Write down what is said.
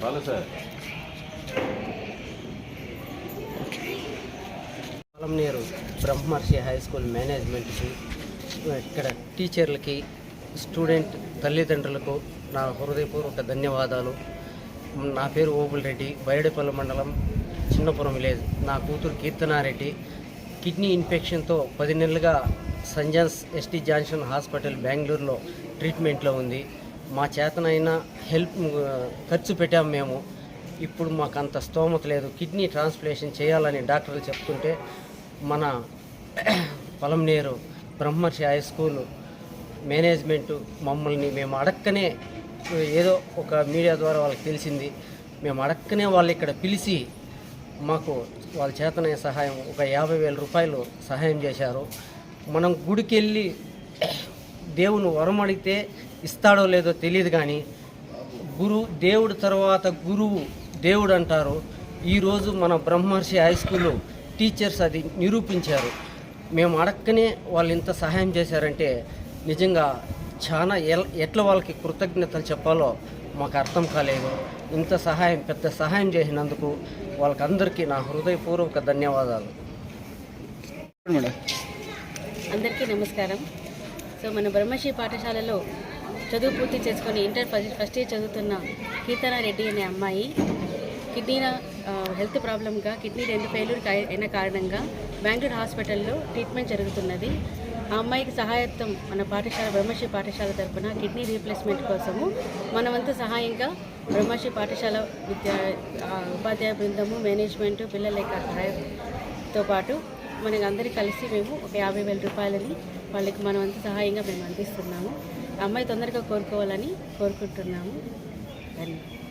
చాలు సార్. పొలంనేరు బ్రహ్మర్షి high school మేనేజ్మెంట్కి ఇక్కడ టీచర్లకి స్టూడెంట్ తల్లిదండ్రులకు నా హృదయపూర్వక ధన్యవాదాలు. నా పేరు ఓబుల్ రెడ్డి బయడపల్లి మండలం చిన్నపురం విలేజ్. నా కూతురు కీర్తనారెడ్డి కిడ్నీ ఇన్ఫెక్షన్తో పది నెలలుగా సంజాన్స్ ఎస్టీ జాన్సన్ హాస్పిటల్ బెంగళూరులో ట్రీట్మెంట్లో ఉంది. మా చేతనైనా హెల్ప్ ఖర్చు పెట్టాము మేము. ఇప్పుడు మాకు అంత స్తోమత లేదు. కిడ్నీ ట్రాన్స్ప్లేషన్ చేయాలని డాక్టర్లు చెప్తుంటే మన పొలంనేరు బ్రహ్మర్షి హై స్కూల్ మేనేజ్మెంటు మమ్మల్ని మేము అడక్కనే ఏదో ఒక మీడియా ద్వారా వాళ్ళకి తెలిసింది. మేము అడక్కనే వాళ్ళు ఇక్కడ పిలిచి మాకు వాళ్ళ చేతనే సహాయం ఒక యాభై వేల రూపాయలు సహాయం చేశారు. మనం గుడికి వెళ్ళి దేవుని వరం అడిగితే ఇస్తాడో లేదో తెలియదు కానీ గురు దేవుడు తర్వాత గురువు దేవుడు అంటారు. ఈరోజు మన బ్రహ్మర్షి హై స్కూల్లో టీచర్స్ అది నిరూపించారు. మేము అడక్కనే వాళ్ళు ఇంత సహాయం చేశారంటే నిజంగా చాలా ఎల్- ఎట్లా వాళ్ళకి కృతజ్ఞతలు చెప్పాలో మాకు అర్థం కాలేదు. ఇంత సహాయం పెద్ద సహాయం చేసినందుకు వాళ్ళకందరికీ నా హృదయపూర్వక ధన్యవాదాలు. అందరికీ నమస్కారం. సో మన బ్రహ్మశ్రీ పాఠశాలలో చదువు పూర్తి చేసుకొని ఇంటర్ ఫస్ట్ ఫస్ట్ ఇయర్ చదువుతున్న కీర్తన రెడ్డి అనే అమ్మాయి. కిడ్నీ హెల్త్ ప్రాబ్లంగా కిడ్నీ రెండు ఫెయిల్యూర్ అయిన కారణంగా బెంగళూరు హాస్పిటల్లో ట్రీట్మెంట్ జరుగుతున్నది. ఆ అమ్మాయికి సహాయత్వం మన పాఠశాల బ్రహ్మశ్రీ పాఠశాల తరఫున కిడ్నీ రీప్లేస్మెంట్ కోసము మనవంతు సహాయంగా బ్రహ్మశ్రీ పాఠశాల విద్యా ఉపాధ్యాయ బృందము మేనేజ్మెంట్ పిల్లల యొక్క సహాయంతో పాటు మనకి అందరికీ కలిసి మేము ఒక యాభై వేల రూపాయలని వాళ్ళకి మనవంతు సహాయంగా మేము అందిస్తున్నాము. అమ్మాయి తొందరగా కోరుకోవాలని కోరుకుంటున్నాము. ధన్యవాదాలు.